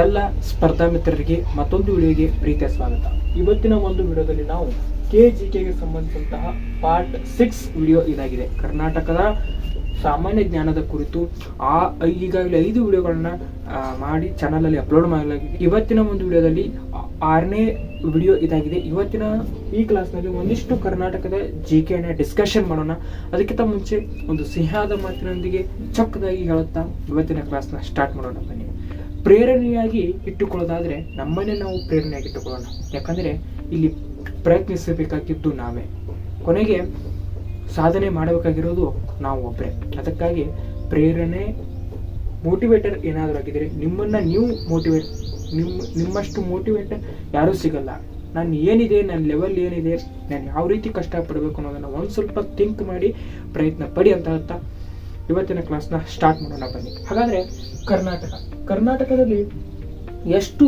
ಎಲ್ಲ ಸ್ಪರ್ಧಾ ಮಿತ್ರರಿಗೆ ಮತ್ತೊಂದು ವಿಡಿಯೋಗೆ ಪ್ರೀತಿಯ ಸ್ವಾಗತ. ಇವತ್ತಿನ ಒಂದು ವಿಡಿಯೋದಲ್ಲಿ ನಾವು ಕೆ ಜಿ ಕೆಗೆ ಸಂಬಂಧಿಸಿದಂತಹ ಪಾರ್ಟ್ ಸಿಕ್ಸ್ ವಿಡಿಯೋ ಇದಾಗಿದೆ. ಕರ್ನಾಟಕದ ಸಾಮಾನ್ಯ ಜ್ಞಾನದ ಕುರಿತು ಆ ಈಗಾಗಲೇ ಐದು ವಿಡಿಯೋಗಳನ್ನ ಮಾಡಿ ಚಾನಲಲ್ಲಿ ಅಪ್ಲೋಡ್ ಮಾಡಲಾಗಿದೆ. ಇವತ್ತಿನ ಒಂದು ವಿಡಿಯೋದಲ್ಲಿ ಆರನೇ ವಿಡಿಯೋ ಇದಾಗಿದೆ. ಇವತ್ತಿನ ಈ ಕ್ಲಾಸ್ನಲ್ಲಿ ಒಂದಿಷ್ಟು ಕರ್ನಾಟಕದ ಜಿ ಕೆನ ಡಿಸ್ಕಷನ್ ಮಾಡೋಣ. ಅದಕ್ಕಿಂತ ಮುಂಚೆ ಒಂದು ಸಿಹಿಯಾದ ಮಾತಿನೊಂದಿಗೆ ಚೊಕ್ಕದಾಗಿ ಹೇಳುತ್ತಾ ಇವತ್ತಿನ ಕ್ಲಾಸ್ನ ಸ್ಟಾರ್ಟ್ ಮಾಡೋಣ ಬನ್ನಿ. ಪ್ರೇರಣೆಯಾಗಿ ಇಟ್ಟುಕೊಳ್ಳೋದಾದ್ರೆ ನಮ್ಮನ್ನೇ ನಾವು ಪ್ರೇರಣೆಯಾಗಿ ಇಟ್ಟುಕೊಳ್ಳೋಣ. ಯಾಕಂದ್ರೆ ಇಲ್ಲಿ ಪ್ರಯತ್ನಿಸಬೇಕಾಗಿದ್ದು ನಾವೇ. ಕೊನೆಗೆ ಸಾಧನೆ ಮಾಡಬೇಕಾಗಿರೋದು ನಾವು ಒಬ್ಬರೇ ಅದಕ್ಕಾಗಿ ಪ್ರೇರಣೆ ಮೋಟಿವೇಟರ್ ಏನಾದರೂ ಆಗಿದ್ದರೆ ನಿಮ್ಮನ್ನು ನೀವು ಮೋಟಿವೇಟ್ ನಿಮ್ಮ ನಿಮ್ಮಷ್ಟು ಮೋಟಿವೇಟರ್ ಯಾರೂ ಸಿಗಲ್ಲ. ನಾನು ಏನಿದೆ, ನನ್ನ ಲೆವೆಲ್ ಏನಿದೆ, ನಾನು ಯಾವ ರೀತಿ ಕಷ್ಟಪಡಬೇಕು ಅನ್ನೋದನ್ನು ಒಂದು ಸ್ವಲ್ಪ ಥಿಂಕ್ ಮಾಡಿ ಪ್ರಯತ್ನ ಪಡಿ ಅಂತ ಹೇಳ್ತಾ ಇವತ್ತಿನ ಕ್ಲಾಸ್ನ ಸ್ಟಾರ್ಟ್ ಮಾಡೋಣ ಬನ್ನಿ. ಹಾಗಾದ್ರೆ ಕರ್ನಾಟಕ. ಕರ್ನಾಟಕದಲ್ಲಿ ಎಷ್ಟು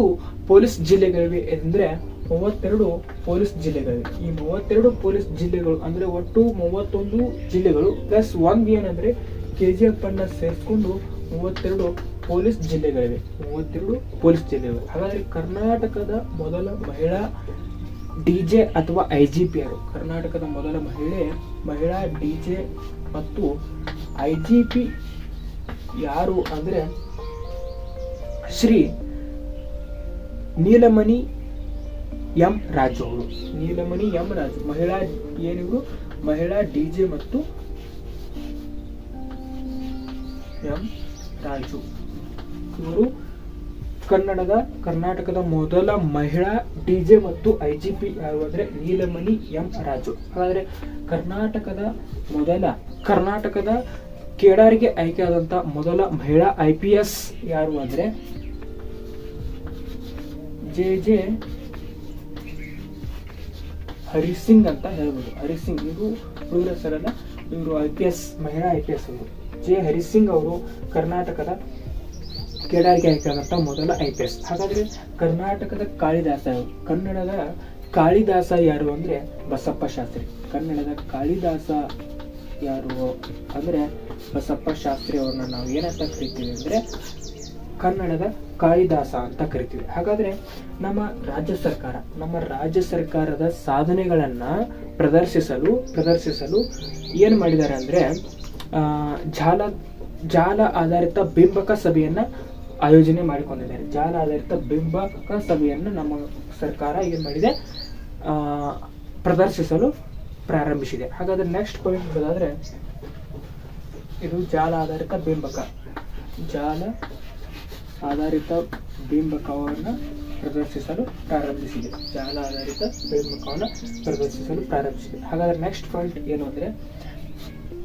ಪೊಲೀಸ್ ಜಿಲ್ಲೆಗಳಿವೆ ಅಂದರೆ ಮೂವತ್ತೆರಡು ಪೊಲೀಸ್ ಜಿಲ್ಲೆಗಳಿವೆ. ಈ ಮೂವತ್ತೆರಡು ಪೊಲೀಸ್ ಜಿಲ್ಲೆಗಳು ಅಂದ್ರೆ ಒಟ್ಟು ಮೂವತ್ತೊಂದು ಜಿಲ್ಲೆಗಳು. ಪ್ಲಸ್ ಒನ್ ಏನಂದ್ರೆ ಕೆ ಜಿ ಎಫ್ ಅನ್ನ ಸೇರಿಸ್ಕೊಂಡು ಮೂವತ್ತೆರಡು ಪೊಲೀಸ್ ಜಿಲ್ಲೆಗಳಿವೆ. ಮೂವತ್ತೆರಡು ಪೊಲೀಸ್ ಜಿಲ್ಲೆಗಳು ಹಾಗಾದ್ರೆ ಕರ್ನಾಟಕದ ಮೊದಲ ಮಹಿಳಾ ಡಿ ಜೆ ಅಥವಾ ಐ ಜಿ ಪಿ ಯಾರು? ಕರ್ನಾಟಕದ ಮೊದಲ ಮಹಿಳೆ, ಮಹಿಳಾ ಡಿ ಜೆ ಮತ್ತು ಐ ಜಿ ಪಿ ಯಾರು ಅಂದ್ರೆ ಶ್ರೀ ನೀಲಮಣಿ ಎಂ ರಾಜು ಅವರು. ನೀಲಮಣಿ ಎಂ ರಾಜು. ಮಹಿಳಾ ಏನಿವರು ಮಹಿಳಾ ಡಿ ಜೆ ಮತ್ತು ಎಂ ರಾಜು. ಇವರು ಕನ್ನಡದ, ಕರ್ನಾಟಕದ ಮೊದಲ ಮಹಿಳಾ ಡಿ ಜೆ ಮತ್ತು ಐ ಜಿ ಪಿ ಯಾರು ಅಂದರೆ ನೀಲಮಣಿ ಎಂ ರಾಜು. ಹಾಗಾದರೆ ಕರ್ನಾಟಕದ ಮೊದಲ, ಕರ್ನಾಟಕದ ಕೇಡಾರಿಗೆ ಆದಂತ ಮೊದಲ ಮಹಿಳಾ ಐ ಪಿ ಎಸ್ ಯಾರು ಅಂದ್ರೆ ಜೆ ಜೆ ಹರಿಸಿಂಗ್ ಅಂತ ಹೇಳ್ಬೋದು. ಹರಿಸಿಂಗ್, ಇದು ಹುಡುಗರ ಹೆಸರಲ್ಲ, ಇವರು ಐ ಪಿ ಎಸ್ ಮಹಿಳಾ ಐ ಪಿ ಎಸ್ ಅವರು. ಜೆ ಹರಿಸಿಂಗ್ ಅವರು ಕರ್ನಾಟಕದ ಕೇಡಾರಿಗೆ ಆಯ್ಕೆಯಾದಂಥ ಮೊದಲ ಐ ಪಿ ಎಸ್ ಹಾಗಾದ್ರೆ ಕರ್ನಾಟಕದ ಕಾಳಿದಾಸ? ಕನ್ನಡದ ಕಾಳಿದಾಸ ಯಾರು ಅಂದ್ರೆ ಬಸಪ್ಪ ಶಾಸ್ತ್ರಿ. ಕನ್ನಡದ ಕಾಳಿದಾಸ ಯಾರು? ಅಂದ್ರೆ ಬಸಪ್ಪ ಶಾಸ್ತ್ರಿ ಅವ್ರನ್ನ ನಾವು ಏನಂತ ಕರಿತೀವಿ ಅಂದ್ರೆ ಕನ್ನಡದ ಕಾಳಿದಾಸ ಅಂತ ಕರಿತೀವಿ. ಹಾಗಾದ್ರೆ ನಮ್ಮ ರಾಜ್ಯ ಸರ್ಕಾರ, ನಮ್ಮ ರಾಜ್ಯ ಸರ್ಕಾರದ ಸಾಧನೆಗಳನ್ನ ಪ್ರದರ್ಶಿಸಲು ಪ್ರದರ್ಶಿಸಲು ಏನು ಮಾಡಿದ್ದಾರೆ ಅಂದ್ರೆ ಜಾಲ ಜಾಲ ಆಧಾರಿತ ಬಿಂಬಕ ಸಭೆಯನ್ನ ಆಯೋಜನೆ ಮಾಡಿಕೊಂಡಿದ್ದಾರೆ. ಜಾಲ ಆಧಾರಿತ ಬಿಂಬಕ ಸಭೆಯನ್ನು ನಮ್ಮ ಸರ್ಕಾರ ಏನ್ ಮಾಡಿದೆ? ಪ್ರದರ್ಶಿಸಲು ಪ್ರಾರಂಭಿಸಿದೆ. ಹಾಗಾದ್ರೆ ನೆಕ್ಸ್ಟ್ ಪಾಯಿಂಟ್ ಬರೋದಾದ್ರೆ, ಇದು ಜಾಲ ಆಧಾರಿತ ಬಿಂಬಕ. ಜಾಲ ಆಧಾರಿತ ಬಿಂಬಕವನ್ನು ಪ್ರದರ್ಶಿಸಲು ಪ್ರಾರಂಭಿಸಿದೆ. ಜಾಲ ಆಧಾರಿತ ಬಿಂಬಕವನ್ನು ಪ್ರದರ್ಶಿಸಲು ಪ್ರಾರಂಭಿಸಿದೆ. ಹಾಗಾದ್ರೆ ನೆಕ್ಸ್ಟ್ ಪಾಯಿಂಟ್ ಏನು ಅಂದರೆ,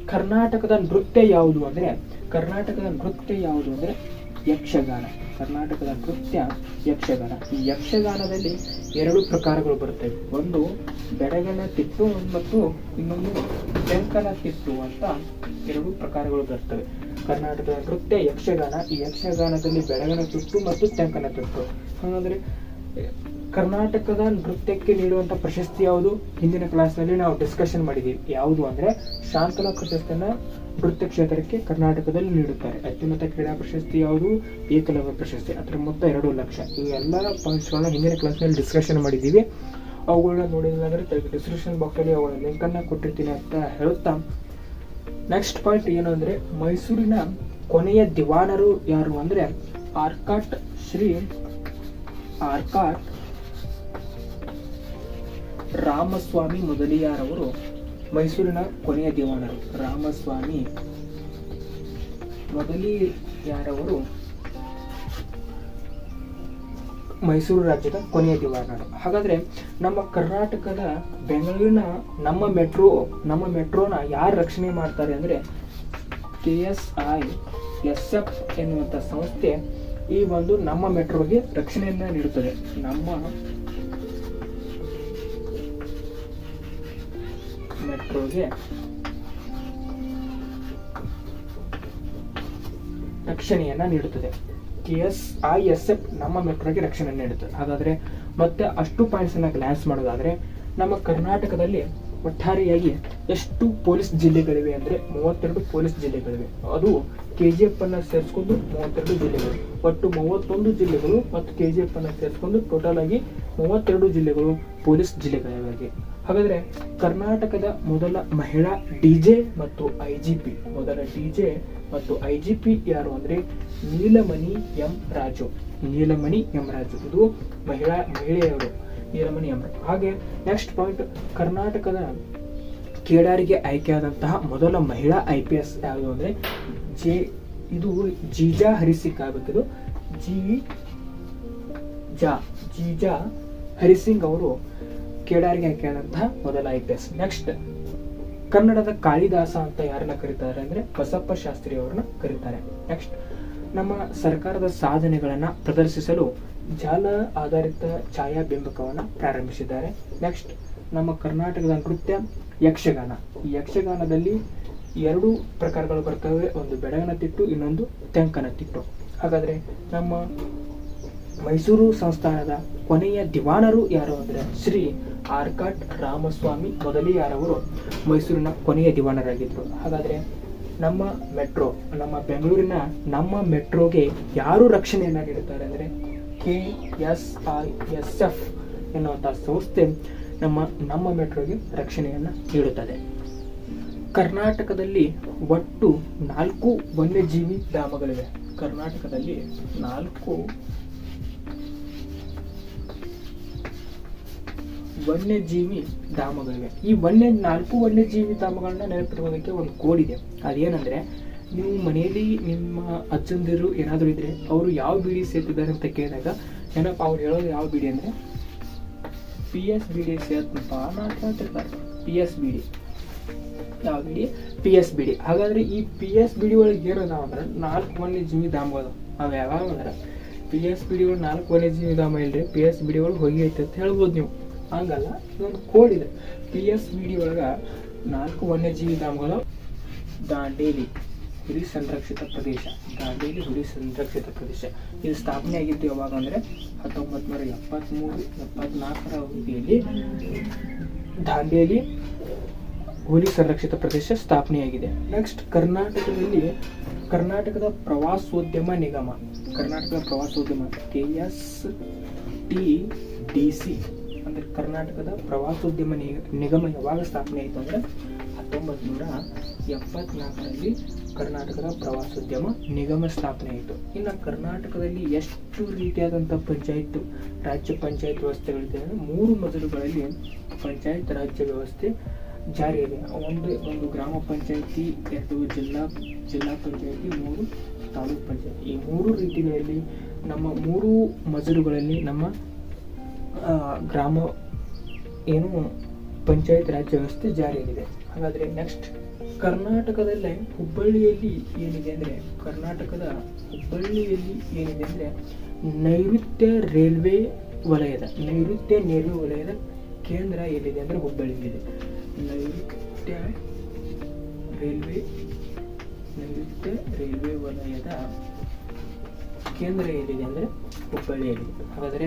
ಕರ್ನಾಟಕದ ನೃತ್ಯ ಯಾವುದು ಅಂದ್ರೆ, ಕರ್ನಾಟಕದ ನೃತ್ಯ ಯಾವುದು ಅಂದ್ರೆ ಯಕ್ಷಗಾನ. ಕರ್ನಾಟಕದ ನೃತ್ಯ ಯಕ್ಷಗಾನ. ಈ ಯಕ್ಷಗಾನದಲ್ಲಿ ಎರಡು ಪ್ರಕಾರಗಳು ಬರುತ್ತವೆ ಒಂದು ಬೆಡಗನ ತಿಟ್ಟು ಮತ್ತು ಇನ್ನೊಂದು ಬೆಂಕಲ ತಿಟ್ಟು ಅಂತ ಎರಡು ಪ್ರಕಾರಗಳು ಬರ್ತವೆ. ಕರ್ನಾಟಕದ ನೃತ್ಯ ಯಕ್ಷಗಾನ. ಈ ಯಕ್ಷಗಾನದಲ್ಲಿ ಬೆಡಗನ ತುಟ್ಟು ಮತ್ತು ತೆಂಕನ ತುಟ್ಟು ಹಾಗಾದ್ರೆ, ಕರ್ನಾಟಕದ ನೃತ್ಯಕ್ಕೆ ನೀಡುವಂತ ಪ್ರಶಸ್ತಿ ಯಾವುದು? ಹಿಂದಿನ ಕ್ಲಾಸ್ನಲ್ಲಿ ನಾವು ಡಿಸ್ಕಷನ್ ಮಾಡಿದ್ದೀವಿ ಯಾವುದು ಅಂದ್ರೆ ಶಾಂತನ ಪ್ರಶಸ್ತಿಯನ್ನ ನೃತ್ಯ ಕ್ಷೇತ್ರಕ್ಕೆ ಕರ್ನಾಟಕದಲ್ಲಿ ನೀಡುತ್ತಾರೆ. ಅತ್ಯುನ್ನತ ಕ್ರೀಡಾ ಪ್ರಶಸ್ತಿ ಯಾವುದು? ಏಕಲವ್ಯ ಪ್ರಶಸ್ತಿ. ಅದರ ಮೊತ್ತ ಎರಡು ಲಕ್ಷ. ಈ ಎಲ್ಲ ಪಾಯಿಂಟ್ಸ್ಗಳನ್ನ ಹಿಂದಿನ ಕ್ಲಾಸ್ನಲ್ಲಿ ಡಿಸ್ಕಷನ್ ಮಾಡಿದ್ದೀವಿ. ಅವುಗಳನ್ನ ನೋಡಿಲ್ಲ ಅಂದ್ರೆ ಡಿಸ್ಕ್ರಿಪ್ಷನ್ ಬಾಕ್ಸಲ್ಲಿ ಅವುಗಳ ಲಿಂಕನ್ನು ಕೊಟ್ಟಿರ್ತೀನಿ ಅಂತ ಹೇಳುತ್ತಾ. ನೆಕ್ಸ್ಟ್ ಪಾಯಿಂಟ್ ಏನು ಅಂದರೆ, ಮೈಸೂರಿನ ಕೊನೆಯ ದಿವಾನರು ಯಾರು ಅಂದರೆ, ಆರ್ಕಾಟ್ ಶ್ರೀ ಆರ್ಕಾಟ್ ರಾಮಸ್ವಾಮಿ ಮೊದಲಿಯಾರವರು. ಮೈಸೂರಿನ ಕೊನೆಯ ದಿವಾನರು ರಾಮಸ್ವಾಮಿ. ಮೊದಲಿಯಾರವರು ಮೈಸೂರು ರಾಜ್ಯದ ಕೊನೆಯ ದಿವಾನರು ಹಾಗಾದ್ರೆ ನಮ್ಮ ಕರ್ನಾಟಕದ ಬೆಂಗಳೂರಿನ ನಮ್ಮ ಮೆಟ್ರೋ, ನಮ್ಮ ಮೆಟ್ರೋನ ಯಾರು ರಕ್ಷಣೆ ಮಾಡ್ತಾರೆ ಅಂದ್ರೆ K S I, S F ಎನ್ನುವಂಥ ಸಂಸ್ಥೆ ಈ ಒಂದು ನಮ್ಮ ಮೆಟ್ರೋಗೆ ರಕ್ಷಣೆಯನ್ನು ನೀಡುತ್ತದೆ. ನಮ್ಮ ಮೆಟ್ರೋಗೆ ರಕ್ಷಣೆಯನ್ನ ನೀಡುತ್ತದೆ. K S I S F ನಮ್ಮ ಮೆಟ್ರೋಗೆ ರಕ್ಷಣೆ ನೀಡುತ್ತದೆ ಹಾಗಾದ್ರೆ ಮತ್ತೆ ಅಷ್ಟು ಪಾಯಿಂಟ್ಸ್ ಅನ್ನ ಗ್ಲಾನ್ಸ್ ಮಾಡೋದಾದ್ರೆ ನಮ್ಮ ಕರ್ನಾಟಕದಲ್ಲಿ ಒಟ್ಟಾರೆಯಾಗಿ ಎಷ್ಟು ಪೊಲೀಸ್ ಜಿಲ್ಲೆಗಳಿವೆ ಅಂದ್ರೆ ಮೂವತ್ತೆರಡು ಪೊಲೀಸ್ ಜಿಲ್ಲೆಗಳಿವೆ. ಅದು ಕೆ ಜಿ ಎಫ್ ಅನ್ನ ಸೇರಿಸ್ಕೊಂಡು ಮೂವತ್ತೆರಡು ಜಿಲ್ಲೆಗಳು. ಒಟ್ಟು ಮೂವತ್ತೊಂದು ಜಿಲ್ಲೆಗಳು ಮತ್ತು ಕೆ ಜಿ ಎಫ್ ಅನ್ನ ಸೇರಿಸ್ಕೊಂಡು ಟೋಟಲ್ ಆಗಿ ಮೂವತ್ತೆರಡು ಜಿಲ್ಲೆಗಳು ಪೊಲೀಸ್ ಜಿಲ್ಲೆಗಳಿವೆ ಹಾಗಾದರೆ ಕರ್ನಾಟಕದ ಮೊದಲ ಮಹಿಳಾ ಡಿ ಜೆ ಮತ್ತು ಐ ಜಿ ಪಿ, ಮೊದಲ ಡಿ ಜೆ ಮತ್ತು ಐ ಜಿ ಪಿ ಯಾರು ಅಂದರೆ ನೀಲಮಣಿ ಎಂ ರಾಜು. ನೀಲಮಣಿ ಎಂ ರಾಜು, ಇದು ಮಹಿಳಾ ಮಹಿಳೆಯರು ನೀಲಮಣಿ ಎಂ ರಾಜು. ಹಾಗೆ ನೆಕ್ಸ್ಟ್ ಪಾಯಿಂಟ್ ಕರ್ನಾಟಕದ ಕೇಡಾರಿಗೆ ಆಯ್ಕೆಯಾದಂತಹ ಮೊದಲ ಮಹಿಳಾ ಐ ಪಿ ಎಸ್ ಯಾವುದು ಅಂದರೆ ಜೆ, ಇದು ಜೀಜಾ ಹರಿಸಿಕ್ ಆಗಬೇಕಿದು ಜಿ ಜಾ, ಜೀಜಾ ಹರಿಸಿಂಗ್ ಅವರು ಕೇಡಾರಿಗೆ ಹಾಕಿದಂತಹ ಮೊದಲ ಐ ಪಿ ಎಸ್ ನೆಕ್ಸ್ಟ್ ಕನ್ನಡದ ಕಾಳಿದಾಸ ಅಂತ ಯಾರನ್ನ ಕರೀತಾರೆ ಅಂದ್ರೆ ಬಸಪ್ಪ ಶಾಸ್ತ್ರಿ ಅವ್ರನ್ನ ಕರೀತಾರೆ. ನೆಕ್ಸ್ಟ್ ನಮ್ಮ ಸರ್ಕಾರದ ಸಾಧನೆಗಳನ್ನ ಪ್ರದರ್ಶಿಸಲು ಜಾಲ ಆಧಾರಿತ ಛಾಯಾಬಿಂಬಕವನ್ನ ಪ್ರಾರಂಭಿಸಿದ್ದಾರೆ. ನೆಕ್ಸ್ಟ್ ನಮ್ಮ ಕರ್ನಾಟಕದ ನೃತ್ಯ ಯಕ್ಷಗಾನ. ಈ ಯಕ್ಷಗಾನದಲ್ಲಿ ಎರಡು ಪ್ರಕಾರಗಳು ಬರ್ತವೆ. ಒಂದು ಬೆಡಗನ ತಿಟ್ಟು ಇನ್ನೊಂದು ತೆಂಕನ ತಿಟ್ಟು ಹಾಗಾದ್ರೆ ನಮ್ಮ ಮೈಸೂರು ಸಂಸ್ಥಾನದ ಕೊನೆಯ ದಿವಾನರು ಯಾರು ಅಂದರೆ ಶ್ರೀ ಆರ್ಕಾಟ್ ರಾಮಸ್ವಾಮಿ ಮೊದಲಿಯಾರವರು ಮೈಸೂರಿನ ಕೊನೆಯ ದಿವಾನರಾಗಿದ್ದರು ಹಾಗಾದರೆ ನಮ್ಮ ಮೆಟ್ರೋ, ನಮ್ಮ ಬೆಂಗಳೂರಿನ ನಮ್ಮ ಮೆಟ್ರೋಗೆ ಯಾರು ರಕ್ಷಣೆಯನ್ನು ನೀಡುತ್ತಾರೆ ಅಂದರೆ K S I S F ಎನ್ನುವಂಥ ಸಂಸ್ಥೆ ನಮ್ಮ ನಮ್ಮ ಮೆಟ್ರೋಗೆ ರಕ್ಷಣೆಯನ್ನು ನೀಡುತ್ತದೆ. ಕರ್ನಾಟಕದಲ್ಲಿ ಒಟ್ಟು ನಾಲ್ಕು ವನ್ಯಜೀವಿ ಧಾಮಗಳಿವೆ. ಕರ್ನಾಟಕದಲ್ಲಿ ನಾಲ್ಕು ವನ್ಯಜೀವಿ ಧಾಮಗಳಿವೆ. ಈ ವನ್ಯ, ನಾಲ್ಕು ವನ್ಯಜೀವಿ ಧಾಮಗಳನ್ನ ನೆನಪಿಡುವುದಕ್ಕೆ ಒಂದು ಕೋಡ್ ಇದೆ. ಅದೇನಂದ್ರೆ ನೀವು ಮನೆಯಲ್ಲಿ ನಿಮ್ಮ ಅಜ್ಜಂದಿರು ಏನಾದರೂ ಇದ್ರೆ ಅವರು ಯಾವ ಬಿಡಿ ಸೇರ್ತಿದ್ದಾರೆ ಅಂತ ಕೇಳಿದಾಗ, ಏನಪ್ಪ ಅವ್ರು ಹೇಳೋದು ಯಾವ ಬಿಡಿ ಅಂದ್ರೆ ಪಿ ಎಸ್ ಬಿ ಡಿ ಸೇರ್ತಪ್ಪ ಹೇಳ್ತಿರ್ತಾರೆ ಪಿ ಎಸ್ ಬಿ ಡಿ ಯಾವ ಬಿಡಿ? ಪಿ ಎಸ್ ಬಿ ಡಿ ಹಾಗಾದ್ರೆ ಈ ಪಿ ಎಸ್ ಬಿ ಡಿ ಒಳಗೆ ಏನದಾವ ಅಂದ್ರೆ, ನಾಲ್ಕು ವನ್ಯಜೀವಿ ಧಾಮಗಳು ಅವು ಯಾವಾಗ ಅಂದ್ರೆ ಪಿ ಎಸ್ ಬಿ ಡಿ ಒಳಗೆ ನಾಲ್ಕು ವನ್ಯಜೀವಿ ಧಾಮ ಇಲ್ರಿ ಪಿ ಎಸ್ ಬಿ ಡಿ ಒಳಗೆ ಹೋಗಿ ಐತೆ ಅಂತ ಹೇಳ್ಬೋದು ನೀವು. ಹಂಗಲ್ಲ, ಇದೊಂದು ಕೋಡ್ ಇದೆ. ಪಿ ಎಸ್ ವಿ ಡಿ ಒಳಗೆ ನಾಲ್ಕು ವನ್ಯಜೀವಿ ಧಾಮಗಳು, ದಾಂಡೇಲಿ ಹುಲಿ ಸಂರಕ್ಷಿತ ಪ್ರದೇಶ. ದಾಂಡೇಲಿ ಹುಲಿ ಸಂರಕ್ಷಿತ ಪ್ರದೇಶ. ಇದು ಸ್ಥಾಪನೆ ಆಗಿದ್ದು ಯಾವಾಗ ಅಂದರೆ ಹತ್ತೊಂಬತ್ತು ನೂರ ಎಪ್ಪತ್ತ್ಮೂರು ಎಪ್ಪತ್ನಾಲ್ಕರ ಅವಧಿಯಲ್ಲಿ ದಾಂಡೇಲಿ ಹುಲಿ ಸಂರಕ್ಷಿತ ಪ್ರದೇಶ ಸ್ಥಾಪನೆಯಾಗಿದೆ. ನೆಕ್ಸ್ಟ್ ಕರ್ನಾಟಕದಲ್ಲಿ ಕರ್ನಾಟಕದ ಪ್ರವಾಸೋದ್ಯಮ ನಿಗಮ. ಕರ್ನಾಟಕದ ಪ್ರವಾಸೋದ್ಯಮ K S T D C ಅಂದರೆ ಕರ್ನಾಟಕದ ಪ್ರವಾಸೋದ್ಯಮ ನಿಗಮ ಯಾವಾಗ ಸ್ಥಾಪನೆ ಆಯಿತು ಅಂದರೆ ಹತ್ತೊಂಬತ್ತು ನೂರ ಎಪ್ಪತ್ನಾಲ್ಕರಲ್ಲಿ ಕರ್ನಾಟಕದ ಪ್ರವಾಸೋದ್ಯಮ ನಿಗಮ ಸ್ಥಾಪನೆ ಆಯಿತು. ಇನ್ನು ಕರ್ನಾಟಕದಲ್ಲಿ ಎಷ್ಟು ರೀತಿಯಾದಂಥ ಪಂಚಾಯತ್, ರಾಜ್ಯ ಪಂಚಾಯತ್ ವ್ಯವಸ್ಥೆಗಳಿದೆ ಅಂದರೆ ಮೂರು ಮಜಲುಗಳಲ್ಲಿ ಪಂಚಾಯತ್ ರಾಜ್ಯ ವ್ಯವಸ್ಥೆ ಜಾರಿಯಿದೆ ಒಂದು ಒಂದು ಗ್ರಾಮ ಪಂಚಾಯತಿ, ಎರಡು ಜಿಲ್ಲಾ ಜಿಲ್ಲಾ ಪಂಚಾಯತಿ, ಮೂರು ತಾಲೂಕು ಪಂಚಾಯತಿ. ಈ ಮೂರು ರೀತಿಗಳಲ್ಲಿ ನಮ್ಮ ಮೂರು ಮಜಲುಗಳಲ್ಲಿ ನಮ್ಮ ಗ್ರಾಮ ಏನು ಪಂಚಾಯತ್ ರಾಜ್ಯ ವ್ಯವಸ್ಥೆ ಜಾರಿಯಲ್ಲಿದೆ. ಹಾಗಾದರೆ ನೆಕ್ಸ್ಟ್ ಕರ್ನಾಟಕದಲ್ಲೇ ಹುಬ್ಬಳ್ಳಿಯಲ್ಲಿ ಏನಿದೆ ಅಂದರೆ, ಕರ್ನಾಟಕದ ಹುಬ್ಬಳ್ಳಿಯಲ್ಲಿ ಏನಿದೆ ಅಂದರೆ ನೈಋತ್ಯ ರೈಲ್ವೆ ವಲಯದ, ನೈಋತ್ಯ ರೈಲ್ವೆ ವಲಯದ ಕೇಂದ್ರ ಏನಿದೆ ಅಂದರೆ ಹುಬ್ಬಳ್ಳಿಯಲ್ಲಿದೆ. ನೈಋತ್ಯ ರೈಲ್ವೆ ನೈಋತ್ಯ ರೈಲ್ವೆ ವಲಯದ ಕೇಂದ್ರ ಏನಿದೆ ಅಂದರೆ ಹುಬ್ಬಳ್ಳಿಯಲ್ಲಿ ಹಾಗಾದರೆ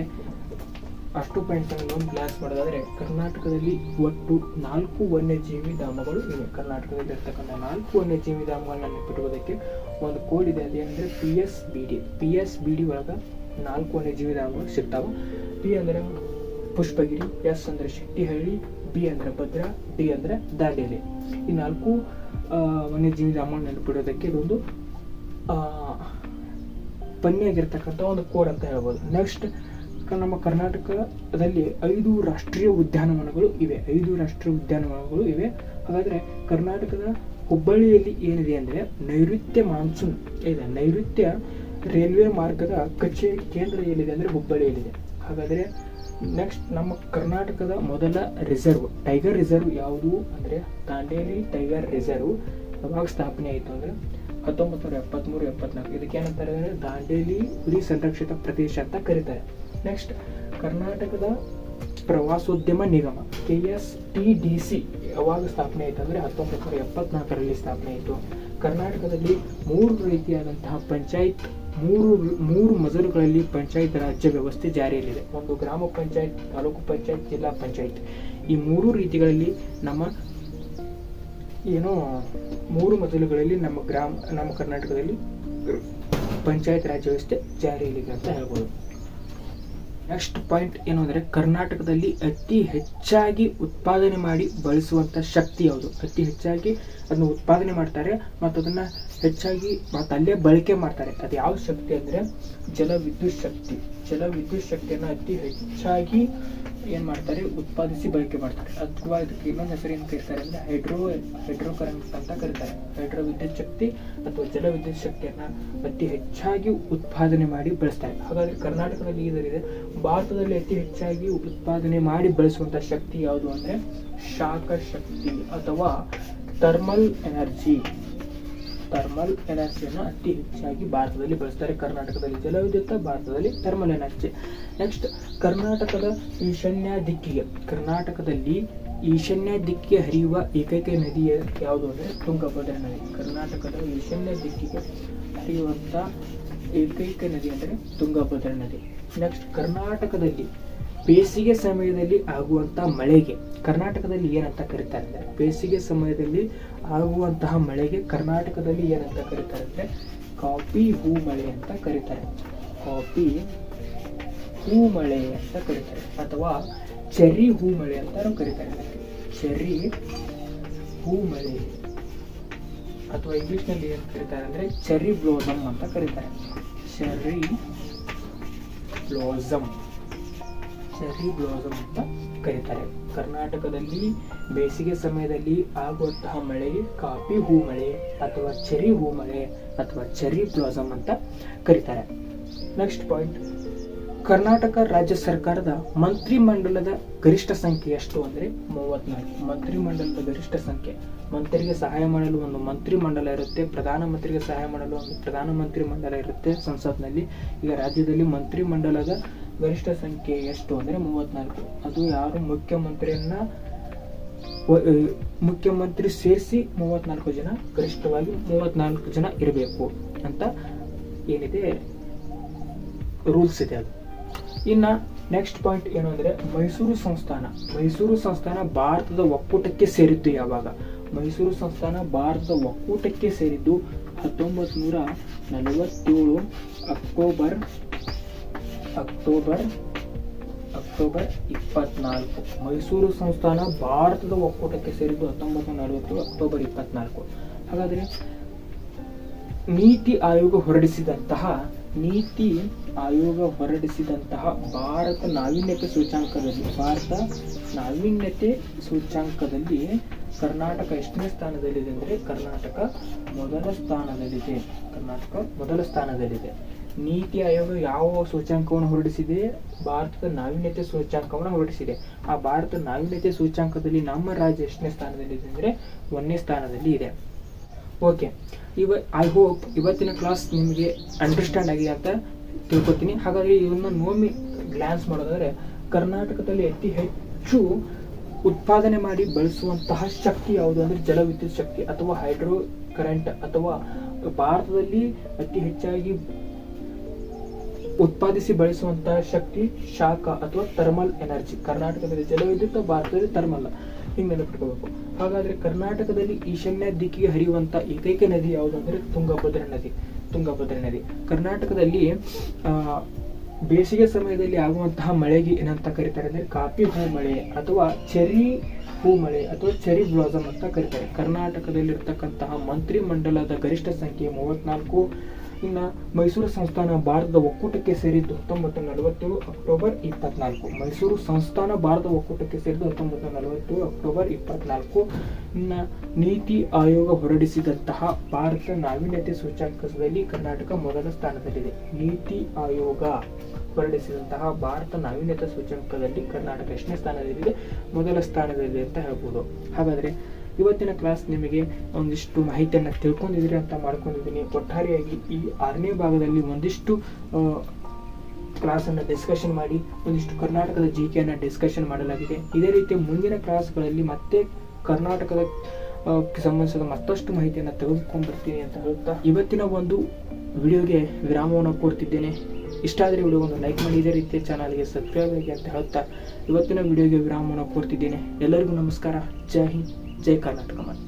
ಅಷ್ಟು ಪಾಯಿಂಟ್ ಒಂದು ಕ್ಲಾಸ್ ಮಾಡೋದಾದ್ರೆ ಕರ್ನಾಟಕದಲ್ಲಿ ಒಟ್ಟು ನಾಲ್ಕು ವನ್ಯಜೀವಿ ಧಾಮಗಳು ಇವೆ. ಕರ್ನಾಟಕದಲ್ಲಿ ಇರ್ತಕ್ಕಂಥ ನಾಲ್ಕು ವನ್ಯಜೀವಿ ಧಾಮಗಳನ್ನ ನೆನಪಿಡುವುದಕ್ಕೆ ಒಂದು ಕೋಡ್ ಇದೆ. ಅದೇನೆಂದರೆ P S B D P S B D ಒಳಗೆ ನಾಲ್ಕು ವನ್ಯಜೀವಿ ಧಾಮಗಳು ಸಿಗ್ತಾವೆ. ಪಿ ಅಂದರೆ ಪುಷ್ಪಗಿರಿ ಎಸ್ ಅಂದರೆ ಶೆಟ್ಟಿಹಳ್ಳಿ ಬಿ ಅಂದರೆ ಭದ್ರಾ ಡಿ ಅಂದರೆ ದಾಂಡೇಲಿ. ಈ ನಾಲ್ಕು ವನ್ಯಜೀವಿ ಧಾಮಗಳು ನೆನಪಿಡೋದಕ್ಕೆ ಇದೊಂದು ಪನ್ಯಾಗಿರ್ತಕ್ಕಂಥ ಒಂದು ಕೋಡ್ ಅಂತ ಹೇಳ್ಬೋದು. ನೆಕ್ಸ್ಟ್ ನಮ್ಮ ಕರ್ನಾಟಕದಲ್ಲಿ ಐದು ರಾಷ್ಟ್ರೀಯ ಉದ್ಯಾನವನಗಳು ಇವೆ. ಐದು ರಾಷ್ಟ್ರೀಯ ಉದ್ಯಾನವನಗಳು ಇವೆ. ಹಾಗಾದರೆ ಕರ್ನಾಟಕದ ಹುಬ್ಬಳ್ಳಿಯಲ್ಲಿ ಏನಿದೆ ಅಂದರೆ ನೈಋತ್ಯ ಮಾನ್ಸೂನ್ ಇದೆ. ನೈಋತ್ಯ ರೈಲ್ವೆ ಮಾರ್ಗದ ಕಚೇರಿ ಕೇಂದ್ರ ಎಲ್ಲಿದೆ ಅಂದರೆ ಹುಬ್ಬಳ್ಳಿಯಲ್ಲಿದೆ. ಹಾಗಾದರೆ ನೆಕ್ಸ್ಟ್ ನಮ್ಮ ಕರ್ನಾಟಕದ ಮೊದಲ ರಿಸರ್ವ್ ಟೈಗರ್ ರಿಸರ್ವ್ ಯಾವುದು ಅಂದರೆ ದಾಂಡೇಲಿ ಟೈಗರ್ ರಿಸರ್ವ್ ಯಾವಾಗ ಸ್ಥಾಪನೆ ಆಯಿತು ಅಂದರೆ ಹತ್ತೊಂಬತ್ತು ನೂರ ಎಪ್ಪತ್ತ್ಮೂರು ಎಪ್ಪತ್ನಾಲ್ಕು. ಇದಕ್ಕೆ ಏನಂತಾರೆ ಅಂದರೆ ದಾಂಡೇಲಿ ಹುಲಿ ಸಂರಕ್ಷಿತ ಪ್ರದೇಶ ಅಂತ ಕರೀತಾರೆ. ನೆಕ್ಸ್ಟ್ ಕರ್ನಾಟಕದ ಪ್ರವಾಸೋದ್ಯಮ ನಿಗಮ K S T D C ಯಾವಾಗ ಸ್ಥಾಪನೆ ಆಯಿತು ಅಂದರೆ ಹತ್ತೊಂಬತ್ತು ನೂರ ಎಪ್ಪತ್ನಾಲ್ಕರಲ್ಲಿ ಸ್ಥಾಪನೆ ಆಯಿತು. ಕರ್ನಾಟಕದಲ್ಲಿ ಮೂರು ರೀತಿಯಾದಂತಹ ಪಂಚಾಯತ್, ಮೂರು ಮೂರು ಮಜಲುಗಳಲ್ಲಿ ಪಂಚಾಯತ್ ರಾಜ್ಯ ವ್ಯವಸ್ಥೆ ಜಾರಿಯಲ್ಲಿದೆ. ಒಂದು ಗ್ರಾಮ ಪಂಚಾಯತ್, ತಾಲೂಕು ಪಂಚಾಯತ್, ಜಿಲ್ಲಾ ಪಂಚಾಯತ್. ಈ ಮೂರು ರೀತಿಗಳಲ್ಲಿ ನಮ್ಮ ಏನೋ ಮೂರು ಮಜಲುಗಳಲ್ಲಿ ನಮ್ಮ ಗ್ರಾಮ, ನಮ್ಮ ಕರ್ನಾಟಕದಲ್ಲಿ ಪಂಚಾಯತ್ ರಾಜ್ಯ ವ್ಯವಸ್ಥೆ ಜಾರಿಯಲ್ಲಿದೆ ಅಂತ ಹೇಳ್ಬೋದು. ನೆಕ್ಸ್ಟ್ ಪಾಯಿಂಟ್ ಏನು ಅಂದರೆ ಕರ್ನಾಟಕದಲ್ಲಿ ಅತಿ ಹೆಚ್ಚಾಗಿ ಉತ್ಪಾದನೆ ಮಾಡಿ ಬಳಸುವಂಥ ಶಕ್ತಿ ಯಾವುದು? ಅತಿ ಹೆಚ್ಚಾಗಿ ಅದನ್ನು ಉತ್ಪಾದನೆ ಮಾಡ್ತಾರೆ ಮತ್ತು ಅದನ್ನು ಹೆಚ್ಚಾಗಿ ಮತ್ತು ಅಲ್ಲೇ ಬಳಕೆ ಮಾಡ್ತಾರೆ. ಅದು ಯಾವ ಶಕ್ತಿ ಅಂದರೆ ಜಲವಿದ್ಯುತ್ ಶಕ್ತಿ. ಜಲವಿದ್ಯುತ್ ಶಕ್ತಿಯನ್ನು ಅತಿ ಹೆಚ್ಚಾಗಿ ಏನು ಮಾಡ್ತಾರೆ? ಉತ್ಪಾದಿಸಿ ಬಳಕೆ ಮಾಡ್ತಾರೆ. ಅಥವಾ ಇದಕ್ಕೆ ಇನ್ನೊಂದು ಹೆಸರು ಏನು ಕರೀತಾರೆ ಅಂದರೆ ಹೈಡ್ರೋ ಹೈಡ್ರೋ ಕರೆಂಟ್ ಅಂತ ಕರೀತಾರೆ. ಹೈಡ್ರೋ ವಿದ್ಯುತ್ ಶಕ್ತಿ ಅಥವಾ ಜಲ ವಿದ್ಯುತ್ ಶಕ್ತಿಯನ್ನು ಅತಿ ಹೆಚ್ಚಾಗಿ ಉತ್ಪಾದನೆ ಮಾಡಿ ಬಳಸ್ತಾರೆ. ಹಾಗಾಗಿ ಕರ್ನಾಟಕದಲ್ಲಿ ಇದರಿದೆ ಭಾರತದಲ್ಲಿ ಅತಿ ಹೆಚ್ಚಾಗಿ ಉತ್ಪಾದನೆ ಮಾಡಿ ಬಳಸುವಂಥ ಶಕ್ತಿ ಯಾವುದು ಅಂದರೆ ಶಾಖ ಶಕ್ತಿ ಅಥವಾ ಥರ್ಮಲ್ ಎನರ್ಜಿ ಥರ್ಮಲ್ ಎನರ್ಜಿಯನ್ನು ಅತಿ ಹೆಚ್ಚಾಗಿ ಭಾರತದಲ್ಲಿ ಬಳಸ್ತಾರೆ. ಕರ್ನಾಟಕದಲ್ಲಿ ಜಲವಿದ್ಯುತ್ತ ಭಾರತದಲ್ಲಿ ಥರ್ಮಲ್ ಎನರ್ಜಿ ನೆಕ್ಸ್ಟ್ ಕರ್ನಾಟಕದ ಈಶಾನ್ಯ ದಿಕ್ಕಿಗೆ. ಕರ್ನಾಟಕದಲ್ಲಿ ಈಶಾನ್ಯ ದಿಕ್ಕಿಗೆ ಹರಿಯುವ ಏಕೈಕ ನದಿ ಯಾವುದು ಅಂದರೆ ತುಂಗಭದ್ರಾ ನದಿ. ಕರ್ನಾಟಕದ ಈಶಾನ್ಯ ದಿಕ್ಕಿಗೆ ಹರಿಯುವಂಥ ಏಕೈಕ ನದಿ ಅಂದರೆ ತುಂಗಭದ್ರಾ ನದಿ. ನೆಕ್ಸ್ಟ್ ಕರ್ನಾಟಕದಲ್ಲಿ ಬೇಸಿಗೆ ಸಮಯದಲ್ಲಿ ಆಗುವಂಥ ಮಳೆಗೆ, ಕರ್ನಾಟಕದಲ್ಲಿ ಏನಂತ ಕರೀತಾರೆ ಅಂದರೆ ಬೇಸಿಗೆ ಸಮಯದಲ್ಲಿ ಆಗುವಂತಹ ಮಳೆಗೆ ಕರ್ನಾಟಕದಲ್ಲಿ ಏನಂತ ಕರೀತಾರೆ ಅಂದರೆ ಕಾಫಿ, ಹೂ ಮಳೆ ಅಂತ ಕರೀತಾರೆ ಕಾಫಿ, ಹೂ ಮಳೆ ಅಂತ ಕರೀತಾರೆ ಅಥವಾ ಚೆರ್ರಿ, ಹೂ ಮಳೆ ಅಂತ ಕರೀತಾರೆ ಚೆರ್ರಿ, ಹೂ ಮಳೆ. ಅಥವಾ ಇಂಗ್ಲಿಷ್ನಲ್ಲಿ ಏನು ಕರೀತಾರೆ ಅಂದರೆ ಚೆರ್ರಿ ಬ್ಲೋಸಮ್ ಅಂತ ಕರೀತಾರೆ ಚೆರ್ರಿ ಬ್ಲೋಸಮ್. ಚೆರ್ರಿ ಬ್ಲೋಸಮ್ ಅಂತ ಕರೀತಾರೆ. ಕರ್ನಾಟಕದಲ್ಲಿ ಬೇಸಿಗೆ ಸಮಯದಲ್ಲಿ ಆಗುವಂತಹ ಮಳೆಗೆ ಕಾಫಿ ಹೂ ಮಳೆ ಅಥವಾ ಚೆರಿ ಹೂ ಮಳೆ ಅಥವಾ ಚೆರಿ ಬ್ಲಾಸಮ್ ಅಂತ ಕರೀತಾರೆ. ನೆಕ್ಸ್ಟ್ ಪಾಯಿಂಟ್ ಕರ್ನಾಟಕ ರಾಜ್ಯ ಸರ್ಕಾರದ ಮಂತ್ರಿಮಂಡಲದ ಗರಿಷ್ಠ ಸಂಖ್ಯೆ ಎಷ್ಟು ಅಂದರೆ ಮೂವತ್ನಾಲ್ಕು. ಮಂತ್ರಿಮಂಡಲದ ಗರಿಷ್ಠ ಸಂಖ್ಯೆ. ಮಂತ್ರಿಗೆ ಸಹಾಯ ಮಾಡಲು ಒಂದು ಮಂತ್ರಿ ಮಂಡಲ ಇರುತ್ತೆ. ಪ್ರಧಾನಮಂತ್ರಿಗೆ ಸಹಾಯ ಮಾಡಲು ಒಂದು ಪ್ರಧಾನಮಂತ್ರಿ ಮಂಡಲ ಇರುತ್ತೆ. ಸಂಸತ್ನಲ್ಲಿ ಈಗ ರಾಜ್ಯದಲ್ಲಿ ಮಂತ್ರಿ ಮಂಡಲದ ಗರಿಷ್ಠ ಸಂಖ್ಯೆ ಎಷ್ಟು ಅಂದರೆ ಮೂವತ್ನಾಲ್ಕು. ಅದು ಯಾರು ಮುಖ್ಯಮಂತ್ರಿಯನ್ನ ಮುಖ್ಯಮಂತ್ರಿ ಸೇರಿಸಿ ಮೂವತ್ನಾಲ್ಕು ಜನ, ಗರಿಷ್ಠವಾಗಿ ಮೂವತ್ನಾಲ್ಕು ಜನ ಇರಬೇಕು ಅಂತ ಏನಿದೆ ರೂಲ್ಸ್ ಇದೆ ಅದು. ಇನ್ನು ನೆಕ್ಸ್ಟ್ ಪಾಯಿಂಟ್ ಏನು ಅಂದರೆ ಮೈಸೂರು ಸಂಸ್ಥಾನ. ಮೈಸೂರು ಸಂಸ್ಥಾನ ಭಾರತದ ಒಕ್ಕೂಟಕ್ಕೆ ಸೇರಿದ್ದು ಯಾವಾಗ? ಮೈಸೂರು ಸಂಸ್ಥಾನ ಭಾರತದ ಒಕ್ಕೂಟಕ್ಕೆ ಸೇರಿದ್ದು ಹತ್ತೊಂಬತ್ತು ನೂರ ನಲವತ್ತೇಳು ಅಕ್ಟೋಬರ್ ಅಕ್ಟೋಬರ್ ಅಕ್ಟೋಬರ್ ಇಪ್ಪತ್ನಾಲ್ಕು. ಮೈಸೂರು ಸಂಸ್ಥಾನ ಭಾರತದ ಒಕ್ಕೂಟಕ್ಕೆ ಸೇರಿದ್ದು ಹತ್ತೊಂಬತ್ತು ನಲವತ್ತು ಅಕ್ಟೋಬರ್ ಇಪ್ಪತ್ನಾಲ್ಕು. ಹಾಗಾದರೆ ನೀತಿ ಆಯೋಗ ಹೊರಡಿಸಿದಂತಹ, ನೀತಿ ಆಯೋಗ ಹೊರಡಿಸಿದಂತಹ ಭಾರತ ನಾವೀನ್ಯತೆ ಸೂಚ್ಯಾಂಕದಲ್ಲಿ, ಭಾರತ ನಾವೀನ್ಯತೆ ಸೂಚ್ಯಾಂಕದಲ್ಲಿ ಕರ್ನಾಟಕ ಎಷ್ಟನೇ ಸ್ಥಾನದಲ್ಲಿದೆ ಅಂದರೆ ಕರ್ನಾಟಕ ಮೊದಲ ಸ್ಥಾನದಲ್ಲಿದೆ. ಕರ್ನಾಟಕ ಮೊದಲ ಸ್ಥಾನದಲ್ಲಿದೆ. ನೀತಿ ಆಯೋಗ ಯಾವ ಸೂಚ್ಯಾಂಕವನ್ನು ಹೊರಡಿಸಿದೆ? ಭಾರತದ ನಾವೀನ್ಯತೆ ಸೂಚ್ಯಾಂಕವನ್ನು ಹೊರಡಿಸಿದೆ. ಆ ಭಾರತ ನಾವೀನ್ಯತೆ ಸೂಚ್ಯಾಂಕದಲ್ಲಿ ನಮ್ಮ ರಾಜ್ಯ ಎಷ್ಟನೇ ಸ್ಥಾನದಲ್ಲಿದೆ ಅಂದರೆ ಒಂದನೇ ಸ್ಥಾನದಲ್ಲಿ ಇದೆ. ಓಕೆ ಇವ ಐ ಹೋಪ್ ಇವತ್ತಿನ ಕ್ಲಾಸ್ ನಿಮಗೆ ಅಂಡರ್ಸ್ಟ್ಯಾಂಡ್ ಆಗಿದೆ ಅಂತ ತಿಳ್ಕೊತೀನಿ. ಹಾಗಾಗಿ ಇವನ್ನ ನೋಮಿ ಗ್ಲಾನ್ಸ್ ಮಾಡೋದಾದ್ರೆ ಕರ್ನಾಟಕದಲ್ಲಿ ಅತಿ ಹೆಚ್ಚು ಉತ್ಪಾದನೆ ಮಾಡಿ ಬಳಸುವಂತಹ ಶಕ್ತಿ ಯಾವುದು ಅಂದರೆ ಜಲವಿದ್ಯುತ್ ಶಕ್ತಿ ಅಥವಾ ಹೈಡ್ರೋ ಕರೆಂಟ್ ಅಥವಾ ಭಾರತದಲ್ಲಿ ಅತಿ ಹೆಚ್ಚಾಗಿ ಉತ್ಪಾದಿಸಿ ಬಳಸುವಂತಹ ಶಕ್ತಿ, ಶಾಖ ಅಥವಾ ಥರ್ಮಲ್ ಎನರ್ಜಿ ಕರ್ನಾಟಕದಲ್ಲಿ ಜಲವಿದ್ಯುತ್, ಭಾರತದಲ್ಲಿ ಥರ್ಮಲ್ ಹಿಂಗೆ ನೆನಪಿಟ್ಕೋಬೇಕು. ಹಾಗಾದ್ರೆ ಕರ್ನಾಟಕದಲ್ಲಿ ಈಶಾನ್ಯ ದಿಕ್ಕಿಗೆ ಹರಿಯುವಂತ ಏಕೈಕ ನದಿ ಯಾವುದು ಅಂದ್ರೆ ತುಂಗಭದ್ರಾ ನದಿ. ತುಂಗಭದ್ರಾ ನದಿ. ಕರ್ನಾಟಕದಲ್ಲಿ ಬೇಸಿಗೆ ಸಮಯದಲ್ಲಿ ಆಗುವಂತಹ ಮಳೆಗೆ ಏನಂತ ಕರೀತಾರೆ ಅಂದರೆ ಕಾಫಿ ಹೂ ಮಳೆ ಅಥವಾ ಚೆರಿ ಹೂ ಮಳೆ ಅಥವಾ ಚೆರಿ ಬ್ಲಾಸಮ್ ಅಂತ ಕರೀತಾರೆ. ಕರ್ನಾಟಕದಲ್ಲಿರ್ತಕ್ಕಂತಹ ಮಂತ್ರಿ ಮಂಡಲದ ಗರಿಷ್ಠ ಸಂಖ್ಯೆ ಮೂವತ್ನಾಲ್ಕು ಇನ್ನು ಮೈಸೂರು ಸಂಸ್ಥಾನ ಭಾರತದ ಒಕ್ಕೂಟಕ್ಕೆ ಸೇರಿದ್ದು ಹತ್ತೊಂಬತ್ತು ನಲವತ್ತೇಳು ಅಕ್ಟೋಬರ್ ಇಪ್ಪತ್ನಾಲ್ಕು. ಮೈಸೂರು ಸಂಸ್ಥಾನ ಭಾರತ ಒಕ್ಕೂಟಕ್ಕೆ ಸೇರಿದ್ದು ಹತ್ತೊಂಬತ್ತು ನಲವತ್ತೇಳು ಅಕ್ಟೋಬರ್ ಇಪ್ಪತ್ನಾಲ್ಕು. ಇನ್ನು ನೀತಿ ಆಯೋಗ ಹೊರಡಿಸಿದಂತಹ ಭಾರತ ನಾವೀನ್ಯತೆ ಸೂಚ್ಯಾಂಕದಲ್ಲಿ ಕರ್ನಾಟಕ ಮೊದಲ ಸ್ಥಾನದಲ್ಲಿದೆ. ನೀತಿ ಆಯೋಗ ಹೊರಡಿಸಿದಂತಹ ಭಾರತ ನಾವೀನ್ಯತೆ ಸೂಚ್ಯಂಕದಲ್ಲಿ ಕರ್ನಾಟಕ ಎಷ್ಟನೇ ಸ್ಥಾನದಲ್ಲಿದೆ? ಮೊದಲ ಸ್ಥಾನದಲ್ಲಿದೆ ಅಂತ ಹೇಳ್ಬೋದು. ಹಾಗಾದರೆ ಇವತ್ತಿನ ಕ್ಲಾಸ್ ನಿಮಗೆ ಒಂದಿಷ್ಟು ಮಾಹಿತಿಯನ್ನು ತಿಳ್ಕೊಂಡಿದ್ದೀರಿ ಅಂತ ಮಾಡ್ಕೊಂಡಿದ್ದೀನಿ. ಒಟ್ಟಾರೆಯಾಗಿ ಈ ಆರನೇ ಭಾಗದಲ್ಲಿ ಒಂದಿಷ್ಟು ಕ್ಲಾಸನ್ನು ಡಿಸ್ಕಷನ್ ಮಾಡಿ, ಒಂದಿಷ್ಟು ಕರ್ನಾಟಕದ ಜಿ ಕೆಯನ್ನು ಡಿಸ್ಕಷನ್ ಮಾಡಲಾಗಿದೆ. ಇದೇ ರೀತಿ ಮುಂದಿನ ಕ್ಲಾಸ್ಗಳಲ್ಲಿ ಮತ್ತೆ ಕರ್ನಾಟಕದ ಸಂಬಂಧಿಸಿದ ಮತ್ತಷ್ಟು ಮಾಹಿತಿಯನ್ನು ತೆಗೆದುಕೊಂಡು ಬರ್ತೀನಿ ಅಂತ ಹೇಳ್ತಾ ಇವತ್ತಿನ ಒಂದು ವಿಡಿಯೋಗೆ ವಿರಾಮವನ್ನು ಕೋರ್ತಿದ್ದೇನೆ ಇಷ್ಟ ಆದರೆ ವಿಡಿಯೋ ಒಂದು ಲೈಕ್ ಮಾಡಿ, ಇದೇ ರೀತಿಯ ಚಾನಲ್ಗೆ ಸಬ್ಸ್ಕ್ರೈಬ್ ಆಗಿ ಅಂತ ಹೇಳ್ತಾ ಇವತ್ತಿನ ವಿಡಿಯೋಗೆ ವಿರಾಮವನ್ನು ಕೋರ್ತಿದ್ದೇನೆ ಎಲ್ಲರಿಗೂ ನಮಸ್ಕಾರ. ಜೈ ಹಿಂದ್. J かなとかもあって。